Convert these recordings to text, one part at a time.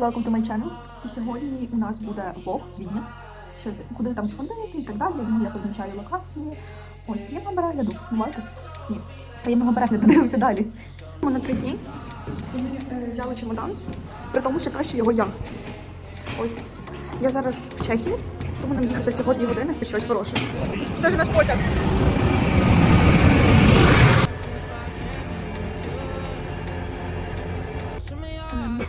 Welcome to my channel. І сьогодні у нас буде влог з Відня. Що, куди там сходити і так далі. Я я позначаю локації. Ось, приємного перегляду. Бувайте. Ні. Приємного перегляду, дивимося далі. Ми на три дні. Е, взяли чемодан, при тому, що краще його я. Ось. Я зараз в Чехії, тому нам їхати всього дві години під щось хороше. Це ж наш потяг.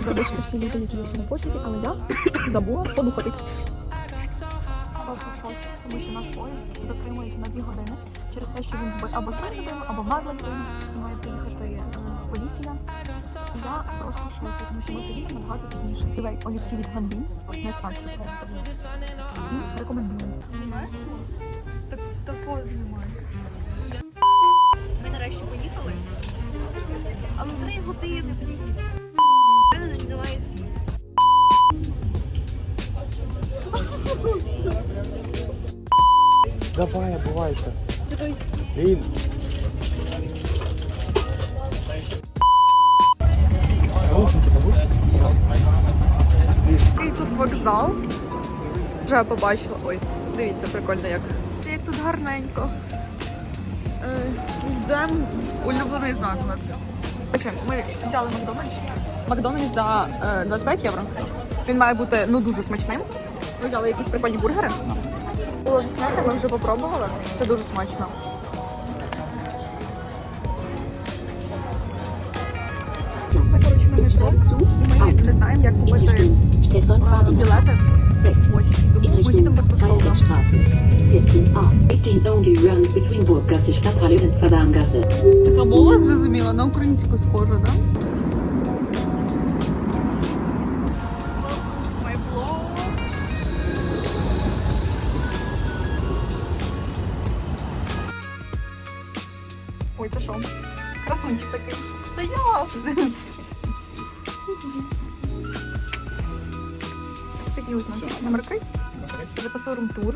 Вибачте всі люди, які є на потязі, але я забула подухатись. Просто в шоці, тому що наш поїзд затримується на дві години через те, що він збив або години, або на. Має приїхати е, поліція. І я просто в шоці, тому що ми приїдемо набагато пізніше. Дивей, олівці від Гандін, найкраще просто. Всім рекомендую. Знімаєш? Так такого знімаю. Ми нарешті поїхали. Але три години, блін. Наушники забудь. І тут вокзал. Вже побачила. Ой, дивіться, прикольно як. Як тут гарненько. Е, Йдемо в улюблений заклад. Ми взяли Макдональдс. Макдональдс за е, 25 євро. Він має бути ну дуже смачним. Ми взяли якісь прикольні бургери. Було засняти, ми вже попробували. Це дуже смачно. Ми, коротше, на метро, і ми не знаємо, як купити білети. Ось, тому ми їдемо безкоштовно. Heidelstraße 14a. Richting only runs between Burggasse, Stadthalle and Fadangasse. Така мова зрозуміла, на українську схожа, да? Що? Красунчик такий. Це я! Такі ось у нас номерки. По тур.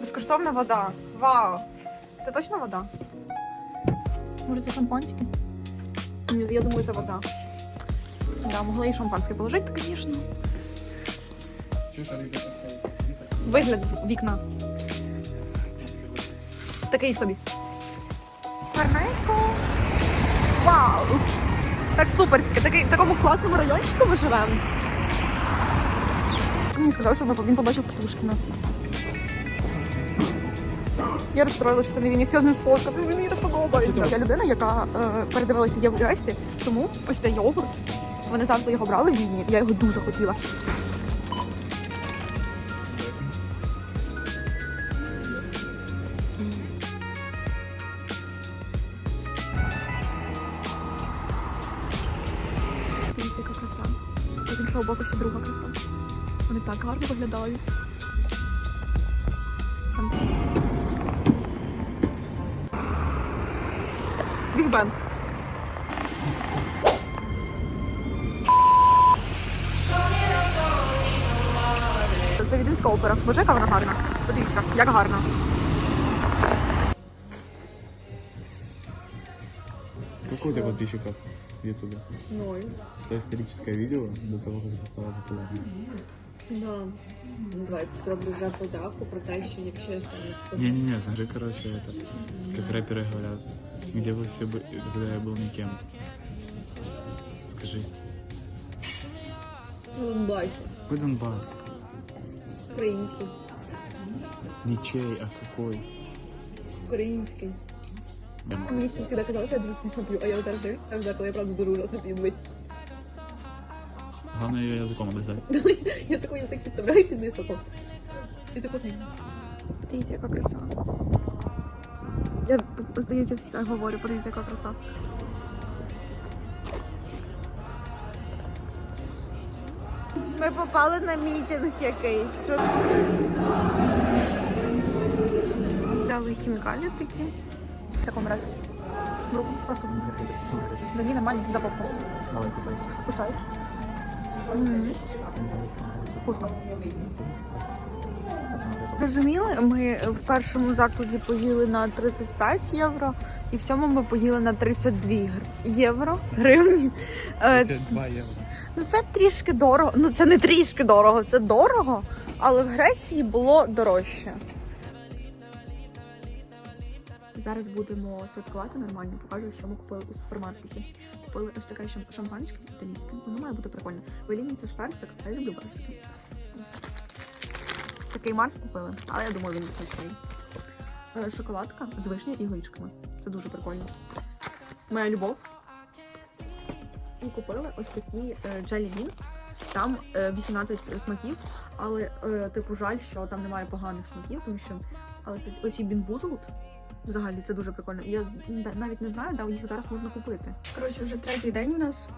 Безкоштовна вода. Вау! Це точно вода? Може це шампанське? Я думаю, це вода. Да, могла і шампанське положити, звісно. Вигляд з вікна. Такий собі. Гарненько. Вау! Так суперське. Такий, в такому класному райончику ми живемо. Мені сказав, що він побачив Птушкіна. Я розстроїлася, що не він. Я хотіла з ним сфоткатись, він мені так подобається. Я людина, яка е, передивилася Єврості, тому ось цей йогурт. Вони завжди його брали в Відні. Я його дуже хотіла. Іншого боку ще друга краса. Вони так гарно виглядають. Там. Біг Бен. Це віденська опера. Боже, яка вона гарна. Подивіться, як гарна. Сколько у тебя подписчиков Ютубе? Ноль. Что историческое видео до того, как ты стала популярной? Да. Давайте зроблю вже подяку про те, що якщо я стану Не-не-не, скажи, короче, это, как рэперы говорят, где вы все были, когда я был никем. Скажи. на Донбасі, Какой Донбасс? український, Ничей, а какой? український. я Мені всі завжди казали, що я дуже смішно п'ю, а я зараз дивлюся в зеркало, я правда дуже ужасно п'ю. Дивись. Главное ее языком облизать. Я такий язик підставляю під високо. І це потрібно. Подивіться, яка краса. Я, здається, все говорю, подивіться, яка краса. Ми попали на мітинг якийсь. Що... Взяли хімікалі такі. В такому разі. В руку просто Да ні, нормально, за попку. Давай, кусайся. Кусаєш. Мгм. Вкусно. Розуміли, ми в першому закладі поїли на 35 євро, і в цьому ми поїли на 32 євро гривні. Е, 52 евро. Ну це трішки дорого. Ну це не трішки дорого, це дорого, але в Греції було дорожче. Зараз будемо святкувати нормально, покажу, що ми купили у супермаркеті. Купили ось таке шам- шампанське італійське. Воно має бути прикольно. В Еліні це ж а я люблю персики. Такий Марс купили, але я думаю, він не смачний. Е, Шоколадка з вишнею і горішками. Це дуже прикольно. Моя любов. І купили ось такі е, Jelly Там е, 18 смаків, але е, типу жаль, що там немає поганих смаків, тому що але це оці бінбузлут. Взагалі це дуже прикольно. І Я навіть не знаю, де їх зараз можна купити. Коротше, вже третій день у нас.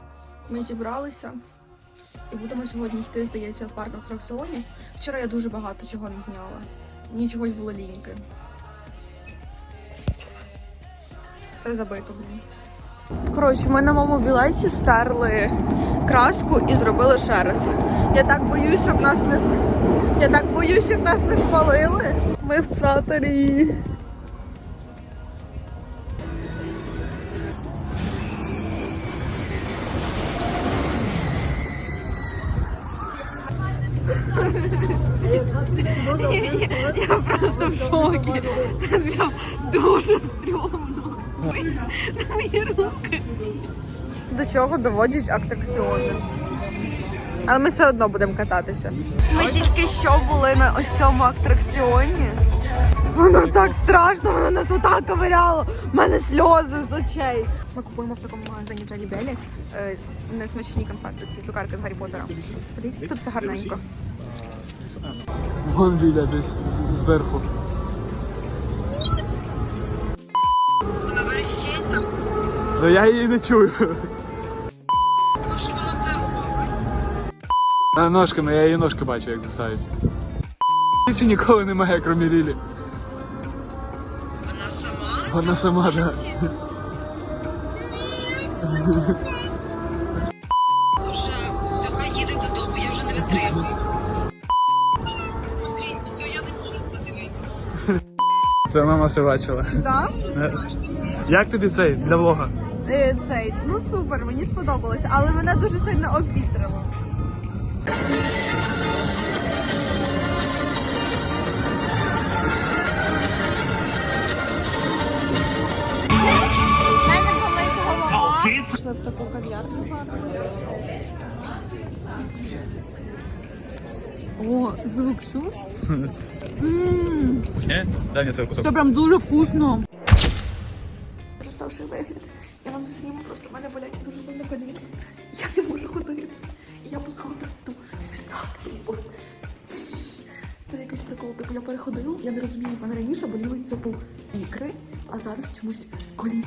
Ми зібралися і будемо сьогодні йти, здається, в парк атракціонів. Вчора я дуже багато чого не зняла. Мені чогось було ліньки. Все забито. Коротше, ми на моєму білеті стерли краску і зробили ще раз. Я так боюсь, щоб нас не я так боюсь, щоб нас не спалили. Ми в кратері. Я просто в шокі. Це прям дуже стрьомно. На мої руки. До чого доводять атракціони. Але ми все одно будемо кататися. Ми тільки що були на ось цьому атракціоні. Воно так страшно, воно нас отак ковиряло. У мене сльози з очей. Ми купуємо в такому магазині Джелі Белі е, несмачні конфети, ці цукерки з Гаррі Поттера. Подивіться, тут все гарненько. Вон біля десь зверху. Ну я її не чую. Ножками, я її ножки бачу, як звисають. Більше ніколи немає, крім Лілі. Вона сама? Вона сама, так. Все, хай їде додому, я вже не витримую. Андрій, все, я не можу це дивитися. Твоя мама все бачила. Да? Як тобі цей для влога? Е, Цей, ну супер, мені сподобалося, але мене дуже сильно обвітрило. В таку кав'ярню гарну. О, звук чув? Ммм, Дай мені цей кусок. це прям дуже вкусно. Розставший вигляд. Вам зніму, просто мене болять дуже сильно коліна. Я не можу ходити. І я пускала так. Ось так, тупо. Це якийсь прикол. Типу я переходила, я не розумію, в мене раніше боліли типу ікри, а зараз чомусь коліна.